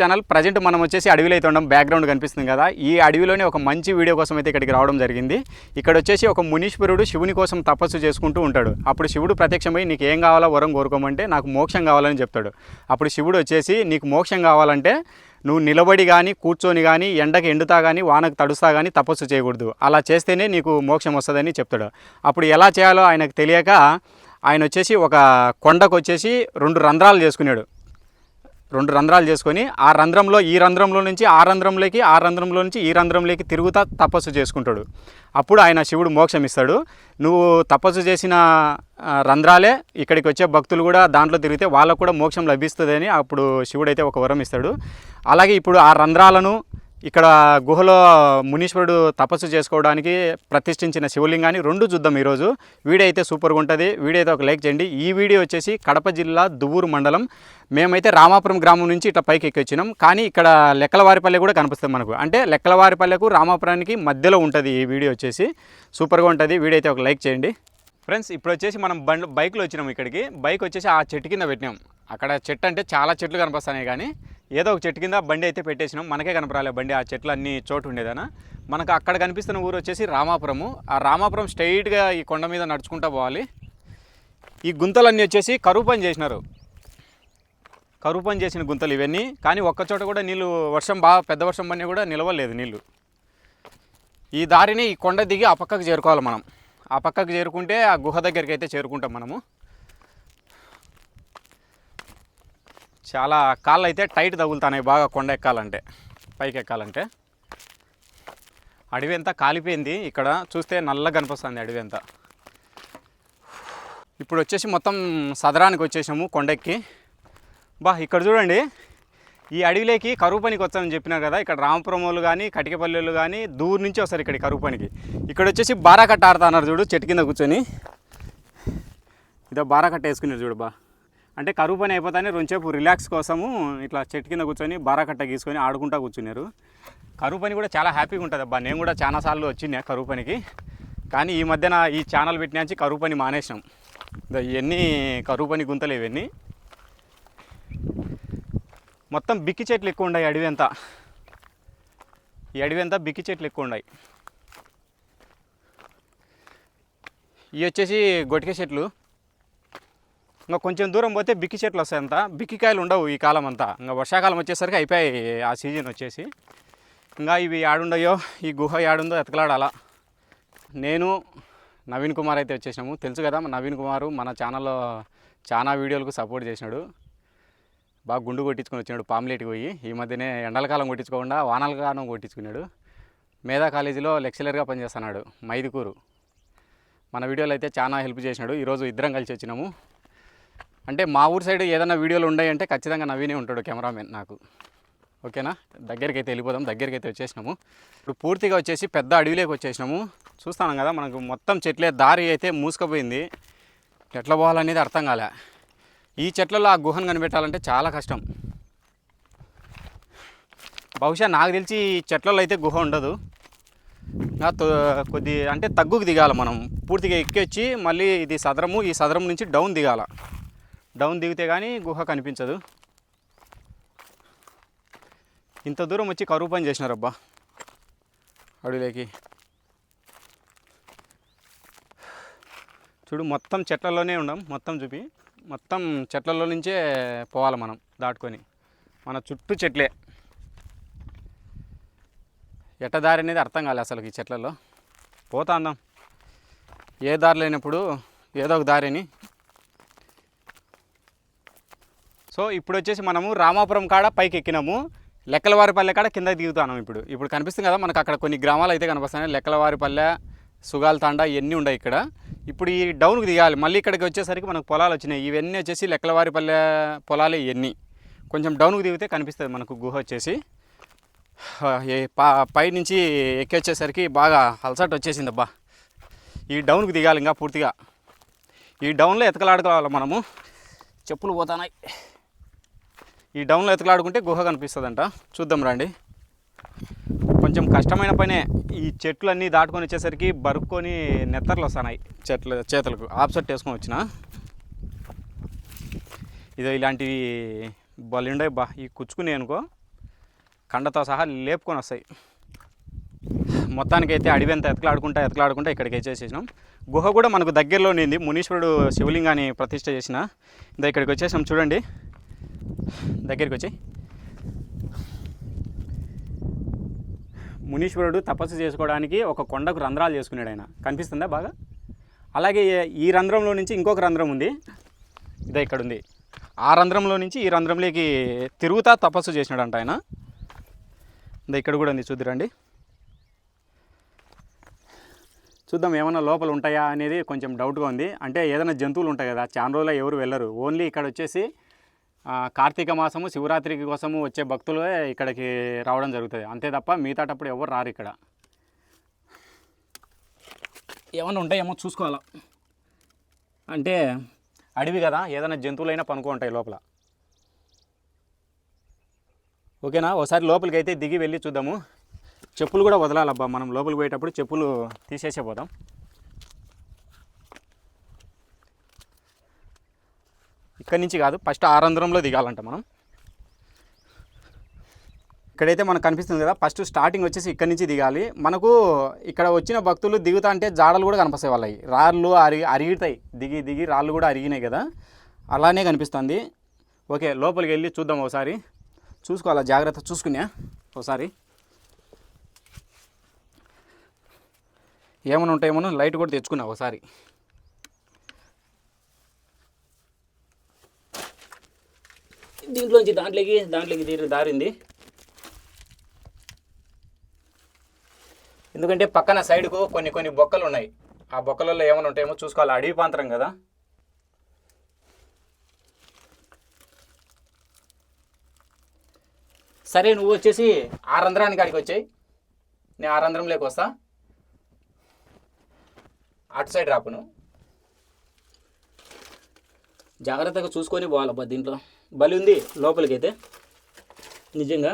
Channel present మనం వచ్చేసి అడవిలో అయితే ఉండడం బ్యాక్గ్రౌండ్ కనిపిస్తుంది కదా. ఈ అడవిలోనే ఒక మంచి వీడియో కోసం అయితే ఇక్కడికి రావడం జరిగింది. ఇక్కడ వచ్చేసి ఒక మునీశ్వరుడు శివుని కోసం తపస్సు చేసుకుంటూ ఉంటాడు. అప్పుడు శివుడు ప్రత్యక్షమై నీకు ఏం కావాలో వరం కోరుకోమంటే నాకు మోక్షం కావాలని చెప్తాడు. అప్పుడు శివుడు వచ్చేసి నీకు మోక్షం కావాలంటే నువ్వు నిలబడి కానీ కూర్చొని కానీ ఎండకి ఎండుతా కానీ వానకు తడుస్తా కానీ తపస్సు చేయకూడదు. అలా చేస్తేనే నీకు మోక్షం వస్తుందని చెప్తాడు. అప్పుడు ఎలా చేయాలో ఆయనకు తెలియక ఆయన వచ్చేసి ఒక కొండకు వచ్చేసి రెండు రంధ్రాలు చేసుకున్నాడు. రెండు రంధ్రాలు చేసుకొని ఆ రంధ్రంలో ఈ రంధ్రంలో నుంచి ఆ రంధ్రంలోకి ఆ రంధ్రంలో నుంచి ఈ రంధ్రంలోకి తిరుగుతా తపస్సు చేసుకుంటాడు. అప్పుడు ఆయన శివుడు మోక్షం ఇస్తాడు. నువ్వు తపస్సు చేసిన రంధ్రాలే ఇక్కడికి వచ్చే భక్తులు కూడా దాంట్లో తిరిగితే వాళ్ళకు కూడా మోక్షం లభిస్తుందని అప్పుడు శివుడైతే ఒక వరం ఇస్తాడు. అలాగే ఇప్పుడు ఆ రంధ్రాలను ఇక్కడ గుహలో మునీశ్వరుడు తపస్సు చేసుకోవడానికి ప్రతిష్ఠించిన శివలింగాన్ని రెండు చూద్దాం ఈరోజు. వీడియో అయితే సూపర్గా ఉంటుంది. వీడియో అయితే ఒక లైక్ చేయండి. ఈ వీడియో వచ్చేసి కడప జిల్లా దువ్వూరు మండలం. మేమైతే రామాపురం గ్రామం నుంచి ఇట్లా పైకి ఎక్కొచ్చినాం. కానీ ఇక్కడ లెక్కలవారిపల్లె కూడా కనిపిస్తుంది మనకు. అంటే లెక్కలవారిపల్లెకు రామాపురానికి మధ్యలో ఉంటుంది ఈ వీడియో వచ్చేసి. సూపర్గా ఉంటుంది. వీడియో అయితే ఒక లైక్ చేయండి. ఫ్రెండ్స్ ఇప్పుడు వచ్చేసి మనం బండ్ బైక్లో వచ్చినాం ఇక్కడికి. బైక్ వచ్చేసి ఆ చెట్టు కింద పెట్టినాం. అక్కడ చెట్టు అంటే చాలా చెట్లు కనిపిస్తున్నాయి కానీ ఏదో ఒక చెట్టు కింద బండి అయితే పెట్టేసినాం. మనకే కనపరాలే బండి ఆ చెట్లు అన్ని చోటు ఉండేదనా. మనకు అక్కడ కనిపిస్తున్న ఊరు వచ్చేసి రామాపురము. ఆ రామాపురం స్ట్రైట్గా ఈ కొండ మీద నడుచుకుంటూ పోవాలి. ఈ గుంతలన్నీ వచ్చేసి కరువు పని చేసినారు. కరువు పని చేసిన గుంతలు ఇవన్నీ. కానీ ఒక్క చోట కూడా నీళ్ళు వర్షం బాగా పెద్ద వర్షం పడినా కూడా నిలవలేదు నీళ్ళు. ఈ దారిని ఈ కొండ దిగి ఆ పక్కకు చేరుకోవాలి మనం. ఆ పక్కకు చేరుకుంటే ఆ గుహ దగ్గరికి అయితే చేరుకుంటాం మనము. చాలా కాళ్ళు అయితే టైట్ తగులుతున్నాయి బాగా కొండ ఎక్కాలంటే పైకి ఎక్కాలంటే. అడవి అంతా కాలిపోయింది ఇక్కడ చూస్తే నల్లగా కనిపిస్తుంది అడవి అంతా. ఇప్పుడు వచ్చేసి మొత్తం సదరానికి వచ్చేసాము కొండెక్కి. బా ఇక్కడ చూడండి. ఈ అడవిలోకి కరువు పనికి వచ్చామని చెప్పినారు కదా. ఇక్కడ రామపురములు కానీ కటికపల్లెలు కానీ దూరు నుంచి వస్తారు ఇక్కడ కరువు పనికి. ఇక్కడ వచ్చేసి బారా కట్ట ఆడుతున్నారు చూడు చెట్టు కింద కూర్చొని. ఇదో బారాకట్ట వేసుకున్నారు చూడు బా. అంటే కరువు పని అయిపోతానే రెండుసేపు రిలాక్స్ కోసము ఇట్లా చెట్టు కింద కూర్చొని బారా కట్ట గీసుకొని ఆడుకుంటా కూర్చున్నారు. కరువు పని కూడా చాలా హ్యాపీగా ఉంటుంది అబ్బా. నేను కూడా చాలాసార్లు వచ్చినా కరువు పనికి. కానీ ఈ మధ్యన ఈ ఛానల్ పెట్టినాంచి కరువు పని మానేసినాం. ఇదో ఇవన్నీ కరువు పని గుంతలు ఇవన్నీ. మొత్తం బిక్కి చెట్లు ఎక్కువ ఉన్నాయి అడవి అంతా. ఈ అడవి అంతా బిక్కి చెట్లు ఎక్కువ ఉన్నాయి. ఇవి వచ్చేసి గొటిక చెట్లు. ఇంకా కొంచెం దూరం పోతే బిక్కి చెట్లు వస్తాయి అంతా. బిక్కికాయలు ఉండవు ఈ కాలం అంతా. ఇంకా వర్షాకాలం వచ్చేసరికి అయిపోయాయి ఆ సీజన్ వచ్చేసి. ఇంకా ఇవి ఆడుండయో ఈ గుహ యాడుందో ఎతకలాడాలా నేను నవీన్ కుమార్ అయితే వచ్చేసాము తెలుసు కదా నవీన్ కుమారు మన ఛానల్లో చాలా వీడియోలకు సపోర్ట్ చేసినాడు. బాగా గుండు కొట్టించుకొని వచ్చినాడు పామ్లెట్కి పోయి. ఈ మధ్యనే ఎండలకాలం కొట్టించుకోకుండా వానాలకాలం కొట్టించుకున్నాడు. మేధా కాలేజీలో లెక్చరర్గా పనిచేస్తున్నాడు మైదుకూరు. మన వీడియోలో అయితే చాలా హెల్ప్ చేసినాడు. ఈరోజు ఇద్దరం కలిసి వచ్చినాము. అంటే మా ఊరు సైడ్ ఏదైనా వీడియోలు ఉన్నాయంటే ఖచ్చితంగా నవీనే ఉంటాడు కెమెరామెన్ నాకు. ఓకేనా? దగ్గరికి అయితే వెళ్ళిపోదాం దగ్గరికి అయితే వచ్చేసినాము. ఇప్పుడు పూర్తిగా వచ్చేసి పెద్ద అడవిలోకి వచ్చేసినాము. చూస్తాను కదా మనకు మొత్తం చెట్లే దారి అయితే మూసుకుపోయింది. ఎట్లా పోవాలనేది అర్థం కాలే. ఈ చెట్లలో ఆ గుహను కనిపెట్టాలంటే చాలా కష్టం. బహుశా నాకు తెలిసి ఈ చెట్లలో అయితే గుహ ఉండదు. తో- కొద్ది అంటే తగ్గుకు దిగాలి మనం. పూర్తిగా ఎక్కొచ్చి మళ్ళీ ఇది సదరము ఈ సదరం నుంచి డౌన్ దిగాల. డౌన్ దిగితే కానీ గుహ కనిపించదు. ఇంత దూరం వచ్చి కరువు పని చేసినారబ్బా. అడవిలోకి. చూడు మొత్తం చెట్లలోనే ఉన్నాం మొత్తం చూపి. మొత్తం చెట్లలో నుంచే పోవాలి మనం దాటుకొని. మన చుట్టూ చెట్లే. ఎట్ట దారి అనేది అర్థం కాలే అసలు ఈ చెట్లలో. పోతా అందాం. ఏ దారి లేనప్పుడు ఏదో ఒక దారిని. సో ఇప్పుడు వచ్చేసి మనము రామాపురం కాడ పైకి ఎక్కినాము. లెక్కలవారిపల్లె కాడ కింద దిగుతాను ఇప్పుడు. ఇప్పుడు కనిపిస్తుంది కదా మనకు అక్కడ కొన్ని గ్రామాలు అయితే కనిపిస్తున్నాయి. లెక్కలవారిపల్లె సుగాల తాండా ఇవన్నీ ఉన్నాయి ఇక్కడ. ఇప్పుడు ఈ డౌన్కి దిగాలి. మళ్ళీ ఇక్కడికి వచ్చేసరికి మనకు పొలాలు వచ్చినాయి. ఇవన్నీ వచ్చేసి లెక్కలవారిపల్లె పొలాలే ఇవన్నీ కొంచెం డౌన్కి దిగితే కనిపిస్తుంది మనకు గుహ వచ్చేసి. పైనుంచి ఎక్కొచ్చేసరికి పై నుంచి బాగా అలసట వచ్చేసింది అబ్బా. ఈ డౌన్కి దిగాలి ఇంకా పూర్తిగా. ఈ డౌన్లో ఎతకలాడుకోవాలి మనము. చెప్పులు పోతానాయి. ఈ డౌన్లో ఎతకలాడుకుంటే గుహ కనిపిస్తుందంట. చూద్దాం రండి. కొంచెం కష్టమైన పనే. ఈ చెట్లు అన్నీ దాటుకొని వచ్చేసరికి బరుక్కొని నెత్తర్లు వస్తున్నాయి చెట్లు చేతులకు. ఆప్సెట్ వేసుకొని వచ్చిన. ఇదో ఇలాంటివి బలిండే బా. ఈ కుచ్చుకునే అనుకో కండతో సహా లేపుకొని వస్తాయి. మొత్తానికైతే అడవి అంతా ఎతకలాడుకుంటా ఎతకలాడుకుంటా ఇక్కడికి వచ్చేసేసినాం. గుహ కూడా మనకు దగ్గరలో ఉంది మునీశ్వరుడు శివలింగాన్ని ప్రతిష్ట చేసిన. ఇంకా ఇక్కడికి వచ్చేసాం. చూడండి. దగ్గరికి వచ్చి మునీశ్వరుడు తపస్సు చేసుకోవడానికి ఒక కొండకు రంధ్రాలు చేసుకున్నాడు ఆయన. కనిపిస్తుందా బాగా? అలాగే ఈ రంధ్రంలో నుంచి ఇంకొక రంధ్రం ఉంది. ఇదే ఇక్కడ ఉంది ఆ రంధ్రంలో నుంచి ఈ రంధ్రంలోకి తిరుగుతా తపస్సు చేసినాడంట ఆయన. ఇదే ఇక్కడ కూడా ఉంది చూద్దురండి. చూద్దాం ఏమైనా లోపల ఉంటాయా అనేది కొంచెం డౌట్గా ఉంది. అంటే ఏదైనా జంతువులు ఉంటాయి కదా చాలా రోజులు ఎవరు వెళ్ళరు. ఓన్లీ ఇక్కడ వచ్చేసి కార్తీక మాసము శివరాత్రికి కోసము వచ్చే భక్తులే ఇక్కడికి రావడం జరుగుతుంది. అంతే తప్ప మిగతాటప్పుడు ఎవరు రారు ఇక్కడ. ఏమైనా ఉంటాయేమో చూసుకోవాలా. అంటే అడవి కదా ఏదైనా జంతువులైనా పనుకో ఉంటాయి లోపల. ఓకేనా? ఒకసారి లోపలికి అయితే దిగి వెళ్ళి చూద్దాము. చెప్పులు కూడా వదలాలబ్బా మనం లోపలికి పోయేటప్పుడు చెప్పులు తీసేసే పోదాం. ఇక్కడి నుంచి కాదు ఫస్ట్ ఆరంధ్రంలో దిగాలంట మనం. ఇక్కడైతే మనకు కనిపిస్తుంది కదా ఫస్ట్ స్టార్టింగ్ వచ్చేసి ఇక్కడి నుంచి దిగాలి. మనకు ఇక్కడ వచ్చిన భక్తులు దిగుతా అంటే జాడలు కూడా కనిపిస్తాయి వాళ్ళకి. రాళ్ళు అరిగి అరిగితాయి. దిగి దిగి రాళ్ళు కూడా అరిగినాయి కదా. అలానే కనిపిస్తుంది. ఓకే లోపలికి వెళ్ళి చూద్దాం ఒకసారి. చూసుకోవాలా? జాగ్రత్త చూసుకున్నా ఒకసారి. ఏమైనా ఉంటాయేమో లైట్ కూడా తెచ్చుకున్నా ఒకసారి. దీంట్లోంచి దాంట్లోకి దాంట్లోకి తీరు దారింది. ఎందుకంటే పక్కన సైడ్కు కొన్ని కొన్ని బొక్కలు ఉన్నాయి. ఆ బొక్కలలో ఏమైనా ఉంటాయేమో చూసుకోవాలి. అడవి పాంతరం కదా. సరే నువ్వు వచ్చేసి ఆ రంధ్రానికి కాడికి వచ్చాయి. నేను ఆ రంధ్రంలోకి వస్తా. అటు సైడ్ రాపును. జాగ్రత్తగా చూసుకొని పోవాలబ్బా దీంట్లో. బలి ఉంది లోపలికి అయితే నిజంగా.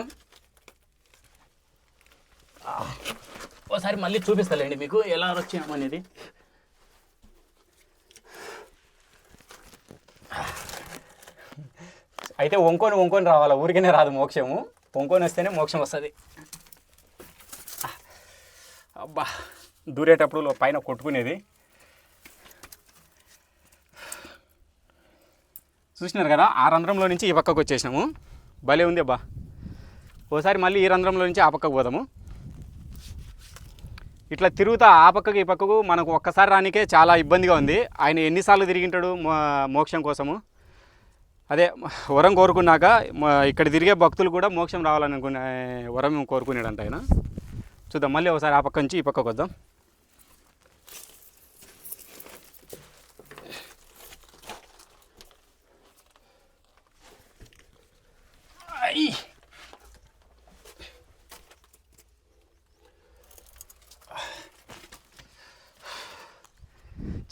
ఒకసారి ఓసారి మళ్ళీ చూపిస్తాలేండి మీకు ఎలా వచ్చామనేది అయితే వంకొని వంకొని రావాలా? ఊరికనే రాదు మోక్షము. వంకొని వస్తేనే మోక్షం వస్తుంది. అబ్బా. దూరేటప్పుడు పైన కొట్టుకునేది. చూసినారు కదా ఆ రంధ్రంలో నుంచి ఈ పక్కకు వచ్చేసినాము. భలే ఉంది అబ్బా. ఓసారి మళ్ళీ ఈ రంధ్రంలో నుంచి ఆ పక్కకు పోదాము. ఇట్లా తిరుగుతా ఆ పక్కకు ఈ పక్కకు మనకు ఒక్కసారి రానికే చాలా ఇబ్బందిగా ఉంది. ఆయన ఎన్నిసార్లు తిరిగింటాడు మోక్షం కోసము. అదే వరం కోరుకున్నాక ఇక్కడ తిరిగే భక్తులు కూడా మోక్షం రావాలని అనుకునే వరం కోరుకున్నాడంట ఆయన. చూద్దాం మళ్ళీ ఒకసారి ఆ పక్క నుంచి ఈ పక్కకు వద్దాం.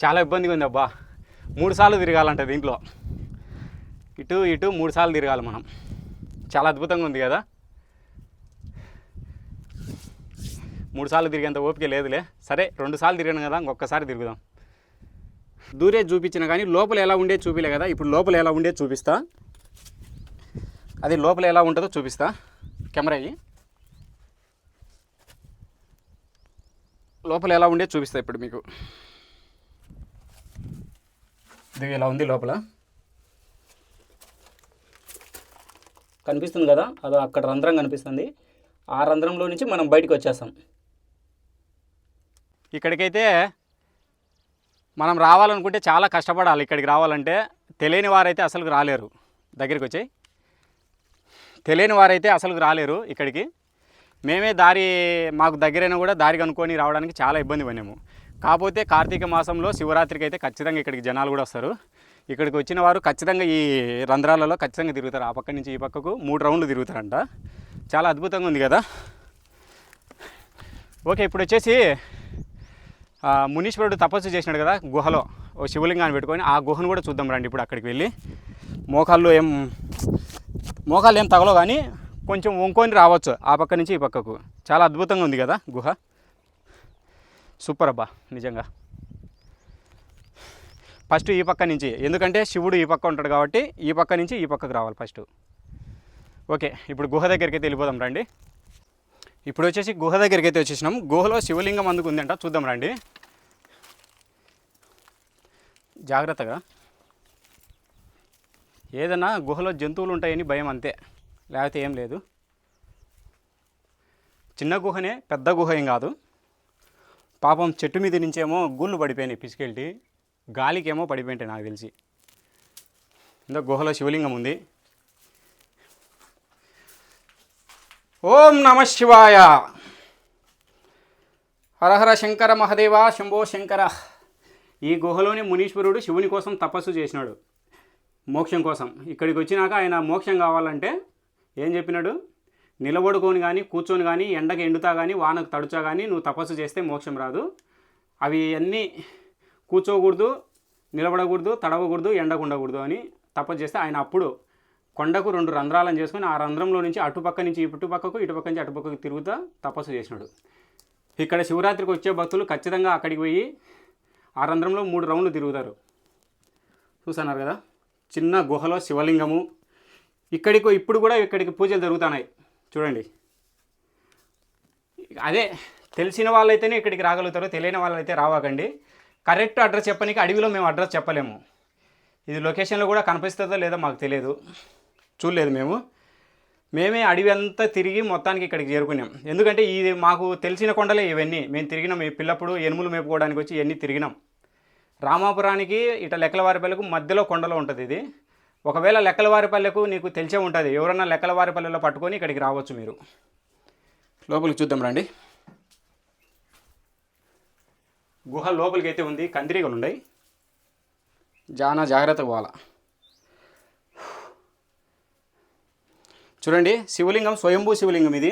చాలా ఇబ్బందిగా ఉంది అబ్బా. మూడు సార్లు తిరగాలంట దీంట్లో. ఇటు ఇటు మూడు సార్లు తిరగాలి మనం. చాలా అద్భుతంగా ఉంది కదా. మూడు సార్లు తిరిగేంత ఓపిక లేదులే. సరే రెండు సార్లు తిరిగాను కదా ఇంకొకసారి తిరుగుదాం. దూరే చూపించిన కానీ లోపల ఎలా ఉండే చూపిలే కదా. ఇప్పుడు లోపల ఎలా ఉండే చూపిస్తా. అది లోపల ఎలా ఉంటుందో చూపిస్తా. కెమెరా అయ్యి లోపల ఎలా ఉండే చూపిస్తా ఇప్పుడు మీకు. ఇది ఇలా ఉంది లోపల. కనిపిస్తుంది కదా? అదో అక్కడ రంధ్రం కనిపిస్తుంది. ఆ రంధ్రంలో నుంచి మనం బయటకు వచ్చేస్తాం. ఇక్కడికైతే మనం రావాలనుకుంటే చాలా కష్టపడాలి ఇక్కడికి రావాలంటే. తెలియని వారైతే అసలు రాలేరు. దగ్గరికి వచ్చి తెలియని వారైతే అసలు రాలేరు ఇక్కడికి. మేమే దారి మాకు దగ్గరైనా కూడా దారి కనుక్కొని రావడానికి చాలా ఇబ్బంది పడినాము. కాకపోతే కార్తీక మాసంలో శివరాత్రికి అయితే ఖచ్చితంగా ఇక్కడికి జనాలు కూడా వస్తారు. ఇక్కడికి వచ్చిన వారు ఖచ్చితంగా ఈ రంధ్రాలలో ఖచ్చితంగా తిరుగుతారు. ఆ పక్క నుంచి ఈ పక్కకు మూడు రౌండ్లు తిరుగుతారంట. చాలా అద్భుతంగా ఉంది కదా. ఓకే ఇప్పుడు వచ్చేసి మునీశ్వరుడు తపస్సు చేసినాడు కదా గుహలో. ఓ శివలింగాన్ని పెట్టుకొని ఆ గుహను కూడా చూద్దాం రండి ఇప్పుడు అక్కడికి వెళ్ళి. మోకాళ్ళు ఏం మోకాళ్ళు ఏం తగలో కానీ కొంచెం వంకొని రావచ్చు. ఆ పక్క నుంచి ఈ పక్కకు. చాలా అద్భుతంగా ఉంది కదా గుహ. సూపర్ అబ్బా నిజంగా. ఫస్ట్ ఈ పక్క నుంచి ఎందుకంటే శివుడు ఈ పక్క ఉంటాడు కాబట్టి ఈ పక్క నుంచి ఈ పక్కకు రావాలి ఫస్ట్. ఓకే ఇప్పుడు గుహ దగ్గరికి అయితే వెళ్ళిపోదాం రండి. ఇప్పుడు వచ్చేసి గుహ దగ్గరికి అయితే వచ్చేసినాం. గుహలో శివలింగం అందుకు ఉందంట చూద్దాం రండి. జాగ్రత్తగా. ఏదన్నా గుహలో జంతువులు ఉంటాయని భయం అంతే లేకపోతే ఏం లేదు. చిన్న గుహనే పెద్ద గుహ ఏం కాదు. పాపం చెట్టు మీద నుంచేమో గుళ్ళు పడిపోయినాయి పిసికెళ్ళి. గాలికేమో పడిపోయింటాయి నాకు తెలిసి. ఇందో గుహలో శివలింగం ఉంది. ఓం నమ శివాయ. హరహర శంకర మహదేవ శంభో శంకర. ఈ గుహలోని మునీశ్వరుడు శివుని కోసం తపస్సు చేసినాడు. మోక్షం కోసం. ఇక్కడికి వచ్చినాక ఆయన మోక్షం కావాలంటే ఏం చెప్పినాడు? నిలబడుకొని కానీ కూర్చొని కానీ ఎండకు ఎండుతా కానీ వానకు తడుచా కానీ నువ్వు తపస్సు చేస్తే మోక్షం రాదు. అవి అన్నీ కూర్చోకూడదు నిలబడకూడదు తడవకూడదు ఎండకు ఉండకూడదు అని తపస్సు చేస్తే ఆయన అప్పుడు కొండకు రెండు రంధ్రాలను చేసుకొని ఆ రంధ్రంలో నుంచి అటుపక్క నుంచి ఇటుపక్కకు ఇటుపక్క నుంచి అటుపక్కకు తిరుగుతా తపస్సు చేసినాడు. ఇక్కడ శివరాత్రికి వచ్చే భక్తులు ఖచ్చితంగా అక్కడికి పోయి ఆ రంధ్రంలో మూడు రౌండ్లు తిరుగుతారు. చూసన్నారు కదా? చిన్న గుహలో శివలింగము. ఇక్కడికి ఇప్పుడు కూడా ఇక్కడికి పూజలు జరుగుతున్నాయి. చూడండి. అదే తెలిసిన వాళ్ళైతేనే ఇక్కడికి రాగలుగుతారు తెలియని వాళ్ళైతే రావాకండి. కరెక్ట్ అడ్రస్ చెప్పనీకి అడవిలో మేము అడ్రస్ చెప్పలేము. ఇది లొకేషన్లో కూడా కనిపిస్తుందో లేదో మాకు తెలియదు. చూడలేదు మేము. మేమే అడవి అంతా తిరిగి మొత్తానికి ఇక్కడికి చేరుకున్నాం. ఎందుకంటే ఇది మాకు తెలిసిన కొండలే ఇవన్నీ. మేము తిరిగినాం ఈ పిల్లప్పుడు ఎనుములు మేపుకోవడానికి వచ్చి ఇవన్నీ తిరిగినాం. రామాపురానికి ఇట లెక్కలవారిపల్లెకు మధ్యలో కొండలో ఉంటుంది ఇది. ఒకవేళ లెక్కలవారిపల్లెకు నీకు తెలిసే ఉంటుంది ఎవరన్నా లెక్కలవారిపల్లెలో పట్టుకొని ఇక్కడికి రావచ్చు మీరు. లోపలికి చూద్దాం రండి. గుహ లోపలికి అయితే ఉంది కందిరీగలు ఉన్నాయి జానా జాగ్రత్తగా పోవాలా? చూడండి శివలింగం స్వయంభూ శివలింగం ఇది.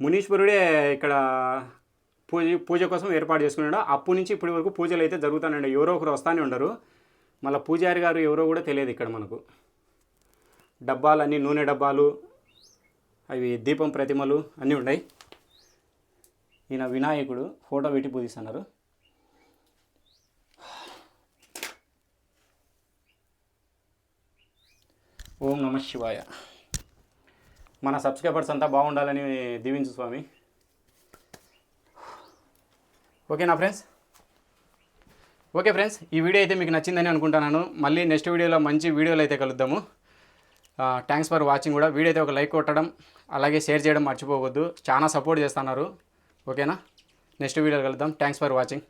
మునీశ్వరుడే ఇక్కడ పూజ పూజ కోసం ఏర్పాటు చేసుకున్నాడు. అప్పటి నుంచి ఇప్పటి వరకు పూజలు అయితే జరుగుతానండి. ఎవరో ఒకరు వస్తానే ఉండరు. మళ్ళీ పూజారి గారు ఎవరో కూడా తెలియదు ఇక్కడ మనకు. డబ్బాలు అన్నీ నూనె డబ్బాలు అవి దీపం ప్రతిమలు అన్నీ ఉన్నాయి. ఈయన వినాయకుడు ఫోటో పెట్టి పూజిస్తున్నారు. ఓం నమ శివాయ. మన సబ్స్క్రైబర్స్ అంతా బాగుండాలని దీవించు స్వామి. ఓకే నా ఫ్రెండ్స్? ఓకే ఫ్రెండ్స్ ఈ వీడియో అయితే మీకు నచ్చిందని అనుకుంటున్నాను. మళ్ళీ నెక్స్ట్ వీడియోలో మంచి వీడియోలు అయితే కలుద్దాము. థ్యాంక్స్ ఫర్ వాచింగ్ కూడా. వీడియో అయితే ఒక లైక్ కొట్టడం అలాగే షేర్ చేయడం మర్చిపోవద్దు. చాలా సపోర్ట్ చేస్తున్నారు. ఓకేనా? నెక్స్ట్ వీడియోలో కలుద్దాం. Thanks for watching